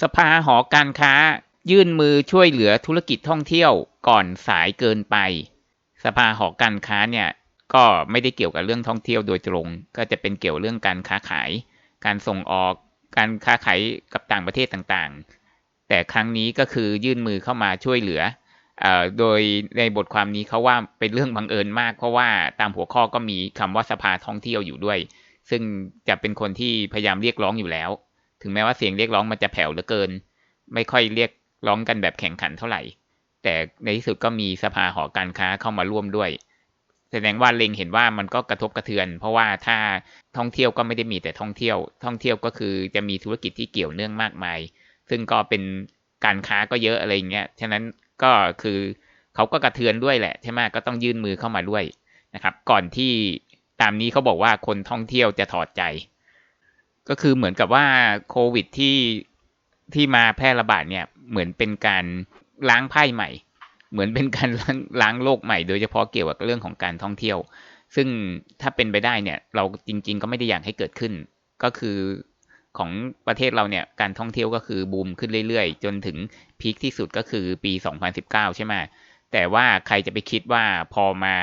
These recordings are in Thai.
สภาหอการค้า ยื่นมือช่วยเหลือธุรกิจท่องเที่ยวก่อนสายเกินไป สภาหอการค้าเนี่ยก็ไม่ได้เกี่ยวกับเรื่องท่องเที่ยวโดยตรง ก็จะเป็นเกี่ยวเรื่องการค้าขาย การส่งออก การค้าขายกับต่างประเทศต่างๆ แต่ครั้งนี้ก็คือยื่นมือเข้ามาช่วยเหลือโดยในบทความนี้เขาว่าเป็นเรื่องบังเอิญมาก เพราะว่าตามหัวข้อก็มีคำว่าสภาท่องเที่ยวอยู่ด้วย ซึ่งจะเป็นคนที่พยายามเรียกร้องอยู่แล้ว ถึงแม้ว่าเสียงเรียกร้องมันจะแผ่วเหลือเกิน ไม่ค่อยเรียกร้องกันแบบแข่งขันเท่าไหร่ แต่ในที่สุดก็มีสภาหอการค้าเข้ามาร่วมด้วย แสดงว่าเล็งเห็นว่ามันก็กระทบกระเทือน เพราะว่าถ้าท่องเที่ยวก็ไม่ได้มีแต่ท่องเที่ยว ท่องเที่ยวก็คือจะมีธุรกิจที่เกี่ยวเนื่องมากมาย ซึ่งก็เป็นการค้าก็เยอะอะไรเงี้ย ฉะนั้นก็คือเขาก็กระเทือนด้วยแหละใช่ไหมก็ต้องยื่นมือเข้ามาด้วยนะครับ ก่อนที่ตามนี้เขาบอกว่าคนท่องเที่ยวจะถอดใจ ก็คือเหมือนกับว่าโควิดที่ที่มาแพร่ระบาดเนี่ย เหมือนเป็นการล้างไพ่ใหม่ เหมือนเป็นการล้างโลกใหม่ โดยเฉพาะเกี่ยวกับเรื่องของการท่องเที่ยว ซึ่งถ้าเป็นไปได้เนี่ย เราจริง ๆ ก็ไม่ได้อยากให้เกิดขึ้น ก็คือของประเทศเราเนี่ยการท่องเที่ยวก็คือบูมขึ้นเรื่อยๆ จนถึงพีคที่สุดก็คือปี 2019 ใช่ไหมแต่ว่าใครจะไปคิดว่าพอมา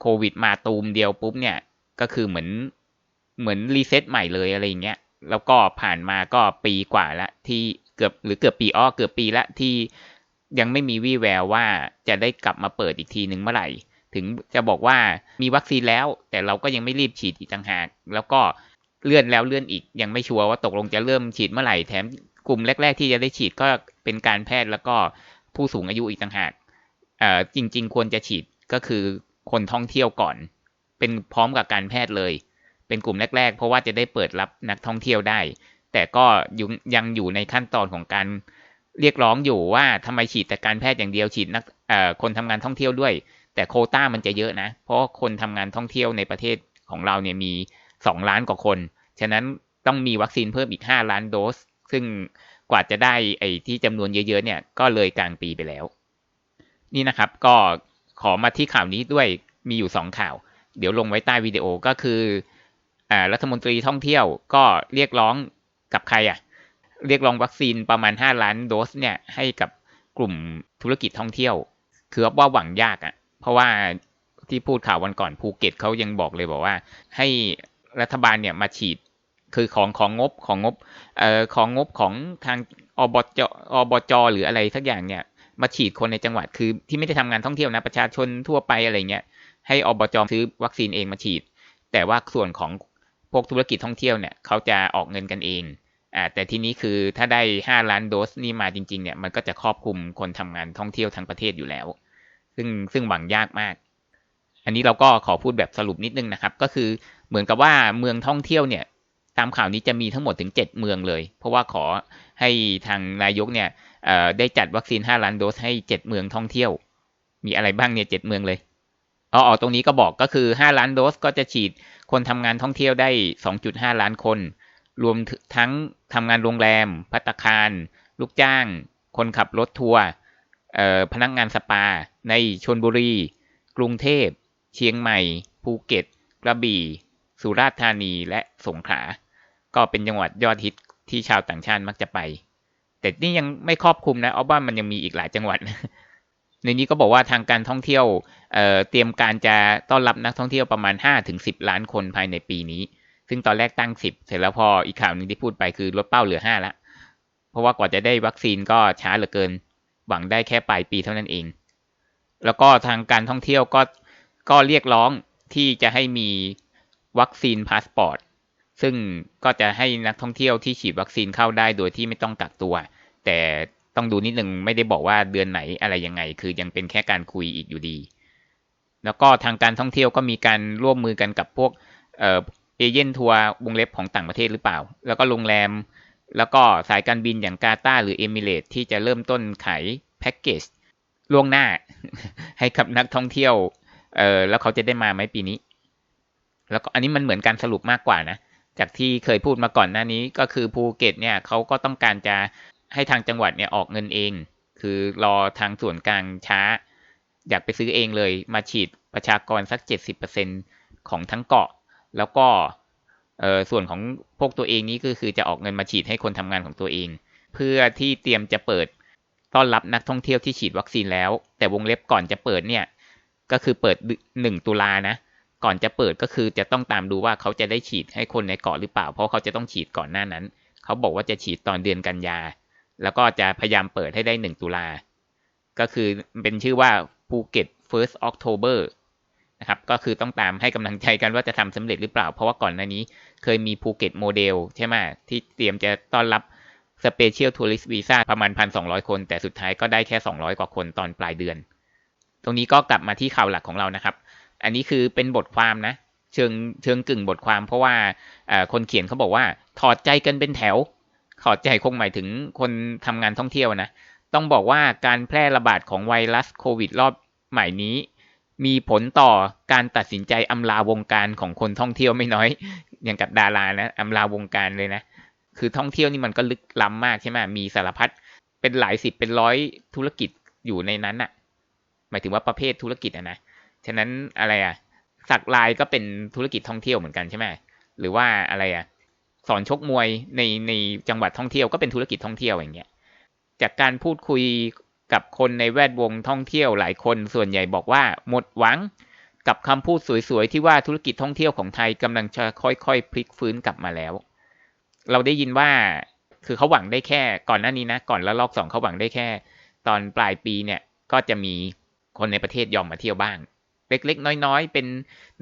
โควิดมาตูมเดียวปุ๊บเนี่ย ก็คือเหมือน เหมือนรีเซ็ตใหม่เลยอะไรอย่างเงี้ย แล้วก็ผ่านมาก็ปีกว่าละที่เกือบหรือเกือบปีอ้อเกือบปีละที่ยังไม่มีวี่แววว่าจะได้กลับมาเปิดอีกทีหนึ่งเมื่อไหร่ ถึงจะบอกว่ามีวัคซีนแล้ว แต่เราก็ยังไม่รีบฉีดอีกต่างหาก แล้วก็เลื่อนแล้วเลื่อนอีกยังไม่ชัวร์ว่าตกลงจะเริ่มฉีดเมื่อไหร่แถมกลุ่มแรก ๆ ที่จะได้ฉีดก็เป็นการแพทย์แล้วก็ผู้สูงอายุอีกต่างหากเอ่อจริง ๆ ควรจะฉีดก็คือคนท่องเที่ยวก่อน เป็นพร้อมกับการแพทย์เลย เป็นกลุ่มแรก ๆ เพราะว่าจะได้เปิดรับนักท่องเที่ยวได้ แต่ก็ยังอยู่ในขั้นตอนของการเรียกร้องอยู่ว่าทำไมฉีดแต่การแพทย์อย่างเดียวฉีดนักคนทำงานท่องเที่ยวด้วย แต่โคต้ามันจะเยอะนะ เพราะคนทำงานท่องเที่ยวในประเทศของเราเนี่ยมีสองล้านกว่าคน ฉะนั้นต้องมีวัคซีนเพิ่มอีกห้าล้านโดส ซึ่งกว่าจะได้ไอ้ที่จำนวนเยอะๆเนี่ยก็เลยกลางปีไปแล้ว นี่นะครับก็ขอมาที่ข่าวนี้ด้วยมีอยู่สองข่าว เดี๋ยวลงไว้ใต้วิดีโอก็คือ อ่ารัฐมนตรีท่องเที่ยวก็เรียกร้องกับใครอะ เรียกร้องวัคซีนประมาณ 5 ล้านโดสเนี่ยให้กับกลุ่มธุรกิจท่องเที่ยว คือว่าหวังยากอะ่ะ เพราะว่าที่พูดข่าววันก่อนภูเก็ตเขายังบอกเลยบอกว่า ให้รัฐบาลเนี่ยมาฉีดคือของของงบของงบเอ่อของงบของทางอบจอบจหรืออะไรสักอย่างเนี่ยมาฉีดคนในจังหวัดคือที่ไม่ได้ทำงานท่องเที่ยวนะประชาชนทั่วไปอะไรเงี้ยให้อบจซื้อวัคซีนเองมาฉีด แต่ว่าส่วนของ พวกธุรกิจท่องเที่ยวเนี่ยเขาจะออกเงินกันเองอ่าแต่ทีนี้คือถ้าได้ห้าล้านโดสนี่มาจริงๆเนี่ยมันก็จะครอบคลุมคนทำงานท่องเที่ยวทั้งประเทศอยู่แล้ว ซึ่งซึ่งหวังยากมาก อันนี้เราก็ขอพูดแบบสรุปนิดนึงนะครับ ก็คือเหมือนกับว่าเมืองท่องเที่ยวเนี่ยตามข่าวนี้จะมีทั้งหมดถึง 7 เมืองเลย เพราะว่าขอให้ทางนายกเนี่ยได้จัดวัคซีน 5 ล้านโดสให้ 7 เมืองท่องเที่ยว มีอะไรบ้างเนี่ย 7 เมืองเลย อ๋อตรงนี้ก็บอกก็คือ 5 ล้านโดสก็จะฉีดคนทำงานท่องเที่ยวได้ 2.5 ล้านคน รวมทั้งทำงานโรงแรม พัตคาร ลูกจ้าง คนขับรถทัวร์พนักงงานสปา ในชนบุรี กรุงเทพ เชียงใหม่ ภูเก็ต กระบี่ สุราษฎร์ธานีและสงขลา ก็เป็นจังหวัดยอดฮิตที่ชาวต่างชาติมักจะไป แต่นี่ยังไม่ครอบคลุมนะเอาบ้านมันยังมีอีกหลายจังหวัด ในนี้ก็บอกว่าทางการท่องเที่ยวเเตรียมการจะต้อนรับนักท่องเที่ยวประมาณ 5-10 ล้านคนภายในปีนี้ ซึ่งตอนแรกตั้งสิบเสร็จแล้วพออีกข่าวหนึ่งที่พูดไปคือลดเป้าเหลือห้าละ เพราะว่ากว่าจะได้วัคซีนก็ช้าเหลือเกิน หวังได้แค่ปลายปีเท่านั้นเอง แล้วก็ทางการท่องเที่ยวก็ก็เรียกร้องที่จะให้มีวัคซีนพาสปอร์ตซึ่งก็จะให้นักท่องเที่ยวที่ฉีดวัคซีนเข้าได้โดยที่ไม่ต้องกักตัว แต่ ต้องดูนิดหนึ่งไม่ได้บอกว่าเดือนไหนอะไรยังไง คือยังเป็นแค่การคุยอีกอยู่ดี แล้วก็ทางการท่องเที่ยวก็มีการร่วมมือกันกับพวกเอเย่นทัวร์วงเล็บของต่างประเทศหรือเปล่า แล้วก็โรงแรม แล้วก็สายการบินอย่างกาตาหรือเอมิเรตที่จะเริ่มต้นขายแพ็กเกจล่วงหน้าให้กับนักท่องเที่ยวเออแล้วเขาจะได้มาไหมปีนี้ แล้วก็อันนี้มันเหมือนการสรุปมากกว่านะ จากที่เคยพูดมาก่อนหน้านี้ก็คือภูเก็ตเนี่ยเขาก็ต้องการจะ ให้ทางจังหวัดเนี่ยออกเงินเอง คือรอทางส่วนกลางช้า อยากไปซื้อเองเลย มาฉีดประชากรสัก 70%ของทั้งเกาะ แล้วก็เออส่วนของพวกตัวเองนี้ก็คือจะออกเงินมาฉีดให้คนทำงานของตัวเอง เพื่อที่เตรียมจะเปิดต้อนรับนักท่องเที่ยวที่ฉีดวัคซีนแล้ว แต่วงเล็บก่อนจะเปิดเนี่ยก็คือเปิดหนึ่งตุลานะ ก่อนจะเปิดก็คือจะต้องตามดูว่าเขาจะได้ฉีดให้คนในเกาะหรือเปล่า เพราะเขาจะต้องฉีดก่อนหน้านั้น เขาบอกว่าจะฉีดตอนเดือนกันยา แล้วก็จะพยายามเปิดให้ได้หนึ่งตุลา ก็คือเป็นชื่อว่าภูเก็ต first October นะครับ ก็คือต้องตามให้กำลังใจกันว่าจะทำสำเร็จหรือเปล่า เพราะว่าก่อนหน้านี้เคยมีภูเก็ตโมเดลใช่ไหมที่เตรียมจะต้อนรับสเปเชียลทัวริสต์วีซ่าประมาณ 1,200 คน แต่สุดท้ายก็ได้แค่ 200 กว่าคนตอนปลายเดือน ตรงนี้ก็กลับมาที่ข่าวหลักของเรานะครับ อันนี้คือเป็นบทความนะ เชิงเชิงกึ่งบทความ เพราะว่าคนเขียนเขาบอกว่าถอดใจกันเป็นแถว ถอดใจคงหมายถึงคนทำงานท่องเที่ยวนะ ต้องบอกว่าการแพร่ระบาดของไวรัสโควิดรอบใหม่นี้ มีผลต่อการตัดสินใจอำลาวงการของคนท่องเที่ยวไม่น้อย อย่างกับดารานะอำลาวงการเลยนะ คือท่องเที่ยวนี่มันก็ลึกล้ำมากใช่ไหมมีสารพัดเป็นหลายสิบเป็นร้อยธุรกิจอยู่ในนั้นอะหมายถึงว่าประเภทธุรกิจอะนะฉะนั้นอะไรอะสักลายก็เป็นธุรกิจท่องเที่ยวเหมือนกันใช่ไหมหรือว่าอะไรอะ สอนชกมวยในในจังหวัดท่องเที่ยวก็เป็นธุรกิจท่องเที่ยวอย่างเงี้ยจากการพูดคุยกับคนในแวดวงท่องเที่ยวหลายคนส่วนใหญ่บอกว่าหมดหวังกับคำพูดสวยๆที่ว่าธุรกิจท่องเที่ยวของไทยกำลังจะค่อยๆพลิกฟื้นกลับมาแล้ว เราได้ยินว่าคือเขาหวังได้แค่ก่อนหน้านี้นะ ก่อนแล้วลอกสองเขาหวังได้แค่ ตอนปลายปีเนี่ยก็จะมีคนในประเทศยอมมาเที่ยวบ้าง เล็กๆ น้อยๆ เป็น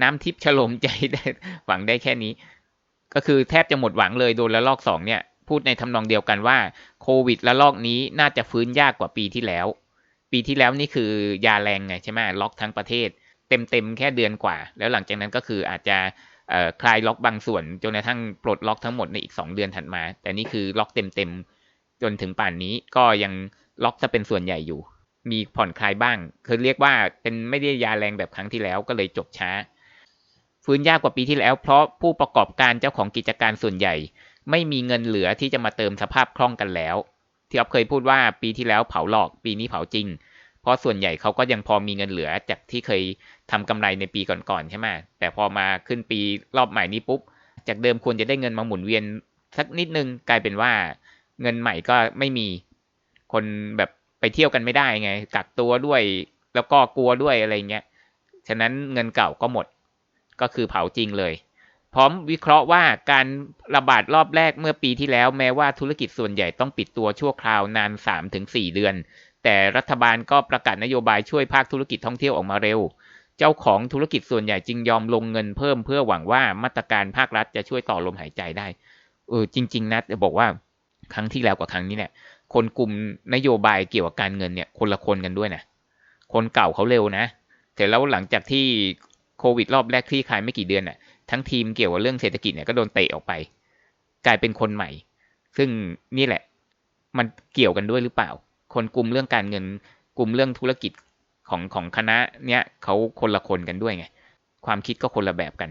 น้ำทิพย์ฉลมใจได้หวังได้แค่นี้ ก็คือแทบจะหมดหวังเลยโดนล้วลอกสองเนี่ย พูดในทำนองเดียวกันว่าโควิดละลอกนี้น่าจะฟื้นยากกว่าปีที่แล้ว ปีที่แล้วนี่คือยาแรงไงใช่ไหมล็อกทั้งประเทศ เต็มๆแค่เดือนกว่า แล้วหลังจากนั้นก็คืออาจจะคลายล็อกบางส่วนจนกระทั่งปลดล็อกทั้งหมดในอีก 2 เดือนถัดมา แต่นี่คือล็อกเต็มๆจนถึงป่านนี้ก็ยังล็อกจะเป็นส่วนใหญ่อยู่ มีผ่อนคลายบ้าง คือเรียกว่าเป็นไม่ได้ยาแรงแบบครั้งที่แล้วก็เลยจบช้า ฟื้นยากกว่าปีที่แล้ว เพราะผู้ประกอบการเจ้าของกิจการส่วนใหญ่ ไม่มีเงินเหลือที่จะมาเติมสภาพคล่องกันแล้ว ที่อ๊อฟเคยพูดว่าปีที่แล้วเผาหลอกปีนี้เผาจริง เพราะส่วนใหญ่เขาก็ยังพอมีเงินเหลือจากที่เคยทำกำไรในปีก่อนๆใช่ไหมแต่พอมาขึ้นปีรอบใหม่นี้ปุ๊บ จากเดิมควรจะได้เงินมาหมุนเวียนสักนิดนึงกลายเป็นว่า เงินใหม่ก็ไม่มีคนแบบไปเที่ยวกันไม่ได้ไง กักตัวด้วย แล้วก็กลัวด้วยอะไรเงี้ย ฉะนั้นเงินเก่าก็หมด ก็คือเผาจริงเลย พร้อมวิเคราะห์ว่าการระบาดรอบแรกเมื่อปีที่แล้วแม้ว่าธุรกิจส่วนใหญ่ต้องปิดตัวชั่วคราวนาน 3-4 เดือน แต่รัฐบาลก็ประกาศนโยบายช่วยภาคธุรกิจท่องเที่ยวออกมาเร็ว เจ้าของธุรกิจส่วนใหญ่จึงยอมลงเงินเพิ่มเพื่อหวังว่ามาตรการภาครัฐจะช่วยต่อลมหายใจได้ เออจริง ๆนะจะบอกว่าครั้งที่แล้วกับครั้งนี้เนี่ยคนกลุ่มนโยบายเกี่ยวกับการเงินเนี่ยคนละคนกันด้วยนะคนเก่าเขาเร็วนะ แต่แล้วหลังจากที่ โควิดรอบแรกคลี่คลายไม่กี่เดือนน่ะทั้งทีมเกี่ยวกับเรื่องเศรษฐกิจเนี่ยก็โดนเตะออกไป กลายเป็นคนใหม่ ซึ่งนี่แหละ มันเกี่ยวกันด้วยหรือเปล่า คนกลุ่มเรื่องการเงินกลุ่มเรื่องธุรกิจของของคณะเนี้ยเขาคนละคนกันด้วยไงความคิดก็คนละแบบกัน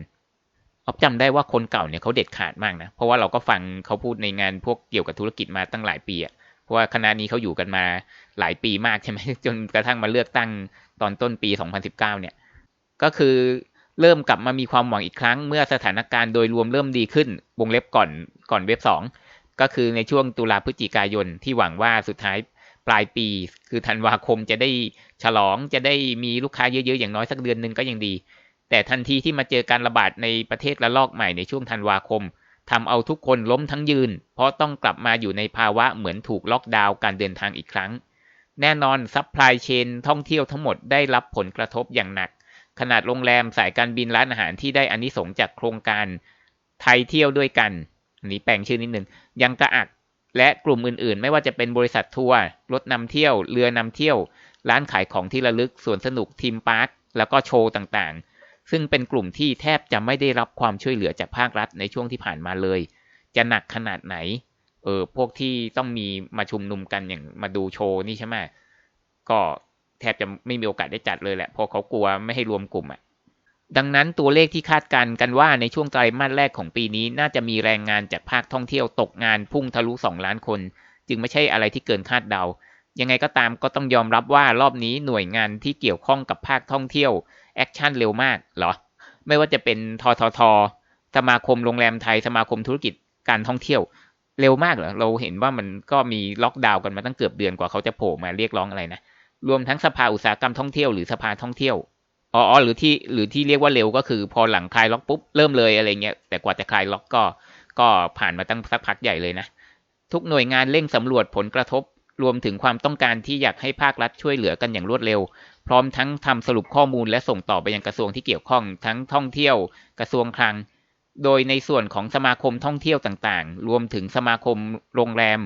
ออฟจำได้ว่าคนเก่าเนี่ยเขาเด็ดขาดมากนะเพราะว่าเราก็ฟังเขาพูดในงานพวกเกี่ยวกับธุรกิจมาตั้งหลายปีอะเพราะว่าคณะนี้เขาอยู่กันมาหลายปีมากใช่ไหมจนกระทั่งมาเลือกตั้งตอนต้นปี 2019 เนี่ย ก็คือเริ่มกลับมามีความหวังอีกครั้ง เมื่อสถานการณ์โดยรวมเริ่มดีขึ้นวงเล็บก่อนก่อนเว็บ 2 ก็คือในช่วงตุลาพฤศจิกายนที่หวังว่าสุดท้ายปลายปี คือธันวาคมจะได้ฉลองจะได้มีลูกค้าเยอะๆอย่างน้อยสักเดือนหนึ่งก็ยังดี แต่ทันทีที่มาเจอการระบาดในประเทศระลอกใหม่ในช่วงธันวาคมทำเอาทุกคนล้มทั้งยืน เพราะต้องกลับมาอยู่ในภาวะเหมือนถูกล็อกดาวน์การเดินทางอีกครั้ง แน่นอนซัพพลายเชนท่องเที่ยวทั้งหมดได้รับผลกระทบอย่างหนัก ขนาดโรงแรมสายการบินร้านอาหารที่ได้อานิสงจากโครงการไทยเที่ยวด้วยกันอันนี้แปลงชื่อนิดนึงยังกระอักและกลุ่มอื่นๆ ไม่ว่าจะเป็นบริษัททัวร์รถนำเที่ยว เรือนำเที่ยว ร้านขายของที่ระลึกสวนสนุกทีมพาร์คแล้วก็โชว์ต่างๆ ซึ่งเป็นกลุ่มที่แทบจะไม่ได้รับความช่วยเหลือจากภาครัฐในช่วงที่ผ่านมาเลย จะหนักขนาดไหนเออพวกที่ต้องมีมาชุมนุมกันอย่างมาดูโชว์นี่ใช่ไหมก็ แทบจะไม่มีโอกาสได้จัดเลยแหละเพราะเขากลัวไม่ให้รวมกลุ่มอะดังนั้นตัวเลขที่คาดการณ์กันว่าในช่วงไตรมาสแรกของปีนี้ น่าจะมีแรงงานจากภาคท่องเที่ยวตกงานพุ่งทะลุ 2 ล้านคน จึงไม่ใช่อะไรที่เกินคาดเดา ยังไงก็ตามก็ต้องยอมรับว่ารอบนี้หน่วยงานที่เกี่ยวข้องกับภาคท่องเที่ยวแอคชั่นเร็วมากเหรอ ไม่ว่าจะเป็นททท สมาคมโรงแรมไทย สมาคมธุรกิจการท่องเที่ยว เร็วมากเหรอ เราเห็นว่ามันก็มีล็อกดาวน์กันมาตั้งเกือบเดือนกว่าเขาจะโผล่มาเรียกร้องอะไรนะ รวมทั้งสภาอุตสาหกรรมท่องเที่ยวหรือสภาท่องเที่ยวอ๋อหรือที่หรือที่เรียกว่าเร็วก็คือ พอหลังคลายล็อกปุ๊บเริ่มเลยอะไรเงี้ยแต่กว่าจะคลายล็อกก็ ก็ผ่านมาตั้งสักพักใหญ่เลยนะ ทุกหน่วยงานเร่งสำรวจผลกระทบ รวมถึงความต้องการที่อยากให้ภาครัฐช่วยเหลือกันอย่างรวดเร็ว พร้อมทั้งทำสรุปข้อมูลและส่งต่อไปยังกระทรวงที่เกี่ยวข้อง ทั้งท่องเที่ยว กระทรวงคลัง โดยในส่วนของสมาคมท่องเที่ยวต่างๆ รวมถึงสมาคมโรงแรม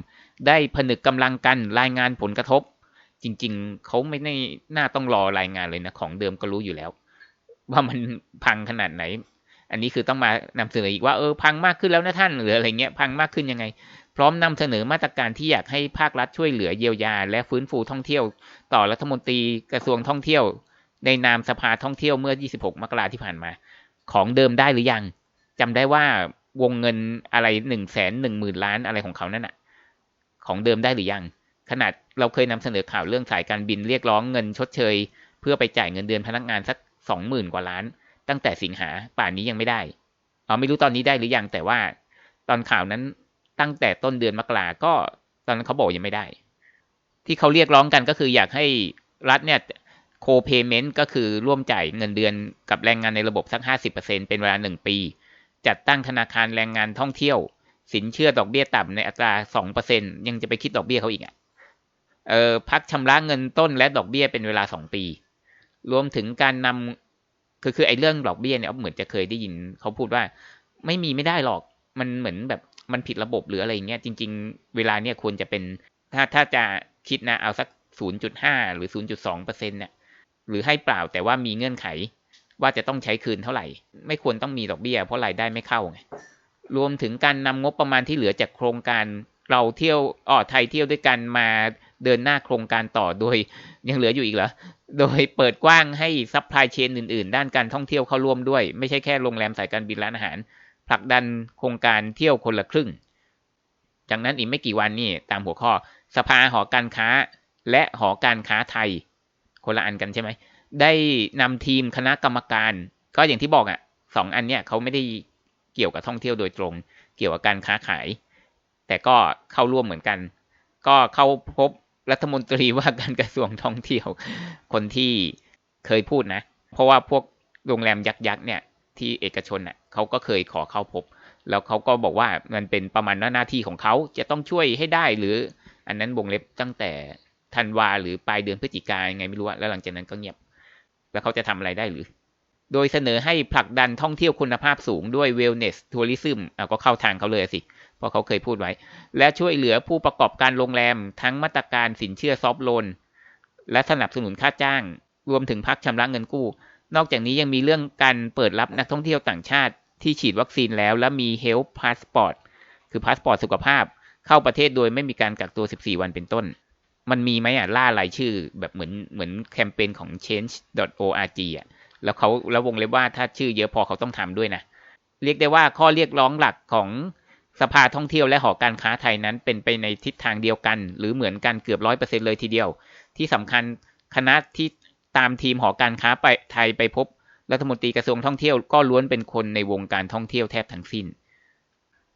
ได้ผนึกกำลังกันรายงานผลกระทบ จริง ๆเขาไม่ได้น่าต้องรอรายงานเลยนะ ของเดิมก็รู้อยู่แล้ว ว่ามันพังขนาดไหน อันนี้คือต้องมานำเสนออีกว่าเออพังมากขึ้นแล้วนะท่านหรืออะไรเงี้ยพังมากขึ้นยังไง พร้อมนำเสนอมาตรการที่อยากให้ภาครัฐช่วยเหลือเยียวยา และฟื้นฟูท่องเที่ยว ต่อรัฐมนตรีกระทรวงท่องเที่ยว ในนามสภาท่องเที่ยวเมื่อ 26 มกราที่ผ่านมา ของเดิมได้หรือยังจำได้ว่าวงเงินอะไรหนึ่งแสนหนึ่งหมื่นล้านอะไรของเขานั่นน่ะของเดิมได้หรือยัง ขนาดเราเคยนำเสนอข่าวเรื่องสายการบินเรียกร้องเงินชดเชย เพื่อไปจ่ายเงินเดือนพนักงานสักสองหมื่นกว่าล้าน ตั้งแต่สิงหาป่านนี้ยังไม่ได้เอาไม่รู้ตอนนี้ได้หรือยังแต่ว่า ตอนข่าวนั้นตั้งแต่ต้นเดือนมกราก็ตอนนั้นเขาบอกยังไม่ได้ ที่เขาเรียกร้องกันก็คืออยากให้รัฐเนี่ยโคเพเมนต์ก็คือร่วมจ่ายเงินเดือนกับแรงงานในระบบสักห้าสิบเปอร์เซ็นเป็นเวลาหนึ่งปี จัดตั้งธนาคารแรงงานท่องเที่ยว สินเชื่อดอกเบี้ยต่ำในอัตราสองเปอร์เซ็นยังจะไปคิดดอกเบี้ยเขาอีกอะ เออพักชำระเงินต้นและดอกเบี้ยเป็นเวลาสองปี รวมถึงการนำคือคือไอ้เรื่องดอกเบี้ยเนี่ยเหมือนจะเคยได้ยินเขาพูดว่า ไม่มีไม่ได้หรอกมันเหมือนแบบมันผิดระบบหรืออะไรเงี้ยจริง ๆ เวลาเนี่ยควรจะเป็นถ้าถ้าจะคิดนะเอาสัก 0.5 หรือ 0.2เปอร์เซ็นต์เนี่ยหรือให้เปล่าแต่ว่ามีเงื่อนไข ว่าจะต้องใช้คืนเท่าไหร่ ไม่ควรต้องมีดอกเบี้ยเพราะรายได้ไม่เข้าไงรวมถึงการนำงบประมาณที่เหลือจากโครงการเราเที่ยวอ๋อไทยเที่ยวด้วยกันมา เดินหน้าโครงการต่อโดยยังเหลืออยู่อีกเหรอ โดยเปิดกว้างให้ซัพพลายเชนอื่นๆ ด้านการท่องเที่ยวเข้าร่วมด้วย ไม่ใช่แค่โรงแรมสายการบินร้านอาหาร ผลักดันโครงการเที่ยวคนละครึ่ง จากนั้นอีกไม่กี่วันนี่ตามหัวข้อ สภาหอการค้า และหอการค้าไทย คนละอันกันใช่ไหม ได้นำทีมคณะกรรมการ ก็อย่างที่บอกอะ่ะสองอันเนี้ยเขาไม่ได้เกี่ยวกับท่องเที่ยวโดยตรง เกี่ยวกับการค้าขาย แต่ก็เข้าร่วมเหมือนกัน ก็เข้าพบ รัฐมนตรีว่าการกระทรวงท่องเที่ยว คนที่เคยพูดนะ เพราะว่าพวกโรงแรมยักษ์ๆเนี่ย ที่เอกชนอะเขาก็เคยขอเข้าพบ แล้วเขาก็บอกว่ามันเป็นประมาณหน้าที่ของเขาจะต้องช่วยให้ได้หรือ อันนั้นวงเล็บตั้งแต่ธันวาหรือปลายเดือนพฤศจิกายนไงไม่รู้แล้วหลังจากนั้นก็เงียบ แล้วเขาจะทำอะไรได้หรือ โดยเสนอให้ผลักดันท่องเที่ยวคุณภาพสูงด้วย wellness tourism ก็เข้าทางเขาเลยสิ ราะเขาเคยพูดไว้ และช่วยเหลือผู้ประกอบการโรงแรมทั้งมาตรการสินเชื่อซอฟโลน และสนับสนุนค่าจ้าง รวมถึงพักชำระเงินกู้ นอกจากนี้ยังมีเรื่องการเปิดรับนักท่องเที่ยวต่างชาติ ที่ฉีดวัคซีนแล้ว และมี Health Passport คือพาสปอร์ตสุขภาพ เข้าประเทศโดยไม่มีการกักตัว 14 วันเป็นต้น มันมีไหมอะล่ารายชื่อแบบเหมือนเหมือนแคมเปญของ change.org อะแล้วเขาแล้ววงเล็บว่าถ้าชื่อเยอะพอเขาต้องทำด้วยนะเรียกได้ว่าข้อเรียกร้องหลักของ สภาท่องเที่ยวและหอการค้าไทยนั้นเป็นไปในทิศทางเดียวกัน หรือเหมือนกันเกือบร้อยเปอร์เซ็นเลยทีเดียว ที่สำคัญคณะที่ตามทีมหอการค้าไปไทยไปพบ รัฐมนตรีกระทรวงท่องเที่ยวก็ล้วนเป็นคนในวงการท่องเที่ยวแทบทั้งสิ้น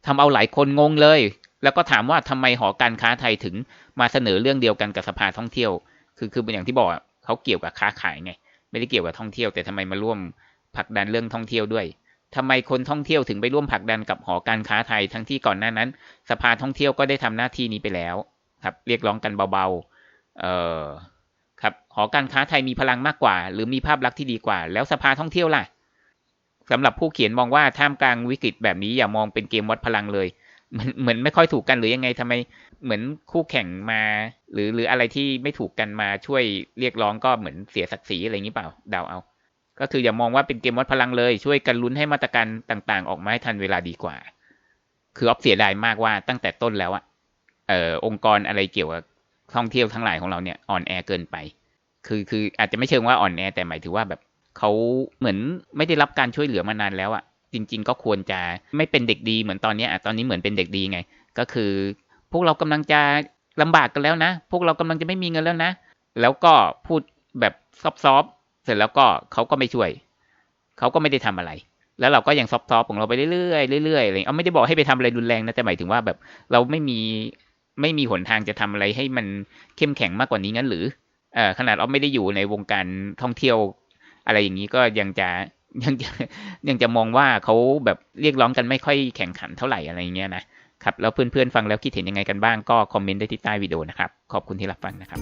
ทำเอาหลายคนงงเลย แล้วก็ถามว่าทำไมหอการค้าไทยถึงมาเสนอเรื่องเดียวกันกับสภาท่องเที่ยว คือคือเป็นอย่างที่บอกเขาเกี่ยวกับค้าขายไง ไม่ได้เกี่ยวกับท่องเที่ยวแต่ทำไมมาร่วมผลักดันเรื่องท่องเที่ยวด้วย ทำไมคนท่องเที่ยวถึงไปร่วมผลักดันกับหอการค้าไทยทั้งที่ก่อนหน้านั้น สภาท่องเที่ยวก็ได้ทำหน้าที่นี้ไปแล้ว ครับ เรียกร้องกันเบาๆ เออครับหอการค้าไทยมีพลังมากกว่า หรือมีภาพลักษณ์ที่ดีกว่า แล้วสภาท่องเที่ยวล่ะสำหรับผู้เขียนมองว่าท่ามกลางวิกฤตแบบนี้อย่ามองเป็นเกมวัดพลังเลยเหมือนเหมือนไม่ค่อยถูกกันหรือยังไงทำไมเหมือนคู่แข่งมา หรือหรืออะไรที่ไม่ถูกกันมาช่วยเรียกร้องก็เหมือนเสียศักดิ์ศรีอะไรอย่างนี้เปล่าเดาเอา ก็คืออย่ามองว่าเป็นเกมวัดพลังเลย ช่วยกันลุ้นให้มาตรการต่าง ๆ ออกมาให้ทันเวลาดีกว่า คือออฟเสียดายมากว่าตั้งแต่ต้นแล้วอะเอ่อองค์กรอะไรเกี่ยวกับท่องเที่ยวทั้งหลายของเราเนี่ยอ่อนแอเกินไป คือคืออาจจะไม่เชิงว่าอ่อนแอแต่หมายถึงว่าแบบเขาเหมือนไม่ได้รับการช่วยเหลือมานานแล้วอะจริง ๆ ก็ควรจะไม่เป็นเด็กดีเหมือนตอนนี้อะตอนนี้เหมือนเป็นเด็กดีไง ก็คือ พวกเรากำลังจะลำบากกันแล้วนะ พวกเรากำลังจะไม่มีเงินแล้วนะ แล้วก็พูดแบบซอฟ สร็จแล้วก็เขาก็ไม่ช่วย เขาก็ไม่ได้ทำอะไร แล้วเราก็ยังซอฟต์ๆของเราไปเรื่อยๆเรื่อยๆอะไรเอาไม่ได้บอกให้ไปทำอะไรรุนแรงนะแต่หมายถึงว่าแบบ เราไม่มีไม่มีหนทางจะทำอะไรให้มันเข้มแข็งมากกว่านี้งั้นหรือเออขนาดเราไม่ได้อยู่ในวงการท่องเที่ยว อะไรอย่างนี้ก็ยังจะยังจะยังจะมองว่าเขาแบบเรียกร้องกันไม่ค่อยแข่งขันเท่าไหร่อะไรเงี้ยนะครับแล้วเพื่อนๆฟังแล้วคิดเห็นยังไงกันบ้างก็คอมเมนต์ได้ที่ใต้วิดีโอนะครับขอบคุณที่รับฟังนะครับ